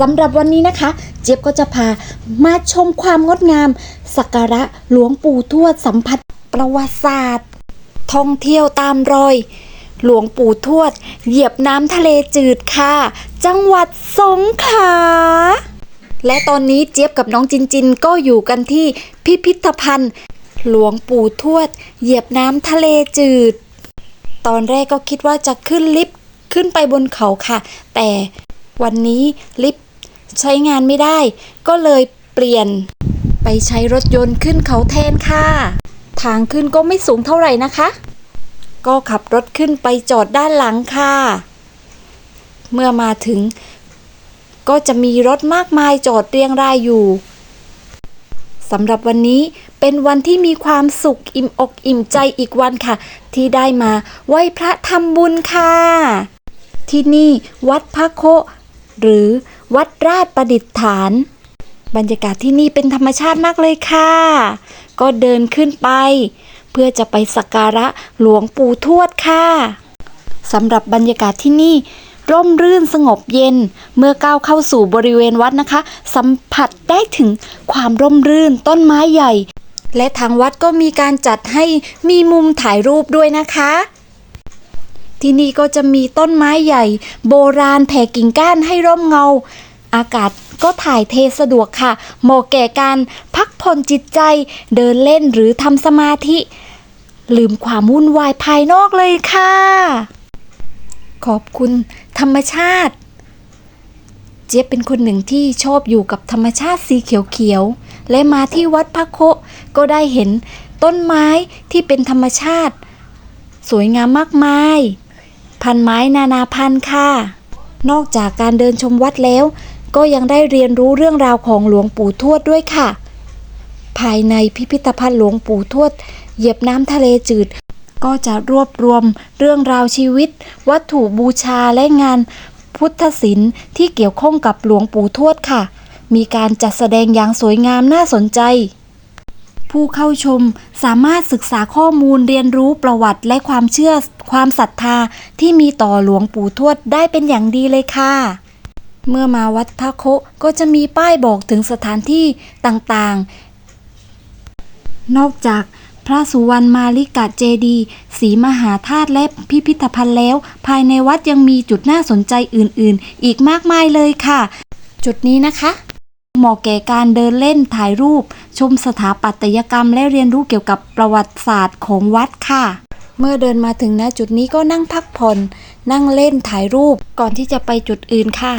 สำหรับวันนี้นะคะ เจี๊ยบก็จะพามาชมความงดงาม สักการะหลวงปู่ทวดสัมผัสประวัติศาสตร์ ท่องเที่ยวตามรอย หลวงปู่ทวด เหยียบน้ำทะเลจืดค่ะ จังหวัดสงขลาและตอนนี้เจี๊ยบกับน้องจินจินก็อยู่กันที่พิพิธภัณฑ์ หลวงปู่ทวด เหยียบน้ำทะเลจืด ตอนแรกก็คิดว่าจะขึ้นลิฟต์ขึ้นไปบนเขาค่ะ แต่วันนี้ลิฟต์ ใช้งานไม่ได้ ก็เลยเปลี่ยนไปใช้รถยนต์ขึ้นเขาแทนค่ะ ทางขึ้นก็ไม่สูงเท่าไหร่นะคะ ก็ขับรถขึ้นไปจอดด้านหลังค่ะ เมื่อมาถึง ก็จะมีรถมากมายจอดเรียงรายอยู่สำหรับวันนี้เป็นวันที่มีความสุขอิ่มอกอิ่มใจอีกวันค่ะ ที่ได้มาไหว้พระทำบุญค่ะ ที่นี่วัดพระโคหรือ วัดราชประดิษฐาน บรรยากาศที่นี่เป็นธรรมชาติมากเลยค่ะ ก็เดินขึ้นไป เพื่อจะไปสักการะหลวงปู่ทวดค่ะสำหรับบรรยากาศที่นี่ ร่มรื่นสงบเย็น เมื่อก้าวเข้าสู่บริเวณวัดนะคะ สัมผัสได้ถึงความร่มรื่นต้นไม้ใหญ่ และทางวัดก็มีการจัดให้มีมุมถ่ายรูปด้วยนะคะ ที่นี่ก็จะมีต้นไม้ใหญ่ โบราณแผ่กิ่งก้านให้ร่มเงา อากาศก็ถ่ายเทสะดวกค่ะ เหมาะแก่การพักผ่อนจิตใจ เดินเล่นหรือทำสมาธิ ลืมความวุ่นวายภายนอกเลยค่ะ ขอบคุณธรรมชาติ เจี๊ยบเป็นคนหนึ่งที่ชอบอยู่กับธรรมชาติสีเขียวๆ และมาที่วัดพระโคก็ได้เห็นต้นไม้ที่เป็นธรรมชาติ สวยงามมากมาย พันไม้นานาพันธุ์ค่ะ นอกจากการเดินชมวัดแล้ว ก็ยังได้เรียนรู้เรื่องราวของหลวงปู่ทวดด้วยค่ะ ภายในพิพิธภัณฑ์หลวงปู่ทวด เหยียบน้ำทะเลจืด ก็จะรวบรวมเรื่องราวชีวิต วัตถุบูชาและงานพุทธศิลป์ที่เกี่ยวข้องกับหลวงปู่ทวดค่ะ มีการจัดแสดงอย่างสวยงามน่าสนใจ ผู้เข้าชมสามารถศึกษาข้อมูลเรียนรู้ประวัติและความเชื่อความศรัทธาที่มีต่อหลวงปู่ทวดได้เป็นอย่างดีเลยค่ะ เมื่อมาวัดพระโคก็จะมีป้ายบอกถึงสถานที่ต่างๆ นอกจากพระสุวรรณมาลิกาเจดีศรีมหาธาตุและพิพิธภัณฑ์แล้ว ภายในวัดยังมีจุดน่าสนใจอื่นๆ อีกมากมายเลยค่ะ จุดนี้นะคะ เหมาะแก่การเดินเล่นถ่ายรูป ชมสถาปัตยกรรม และเรียนรู้เกี่ยวกับประวัติศาสตร์ของวัดค่ะ เมื่อเดินมาถึงณจุดนี้ก็นั่งพักผ่อน นั่งเล่นถ่ายรูปก่อนที่จะไปจุดอื่นค่ะ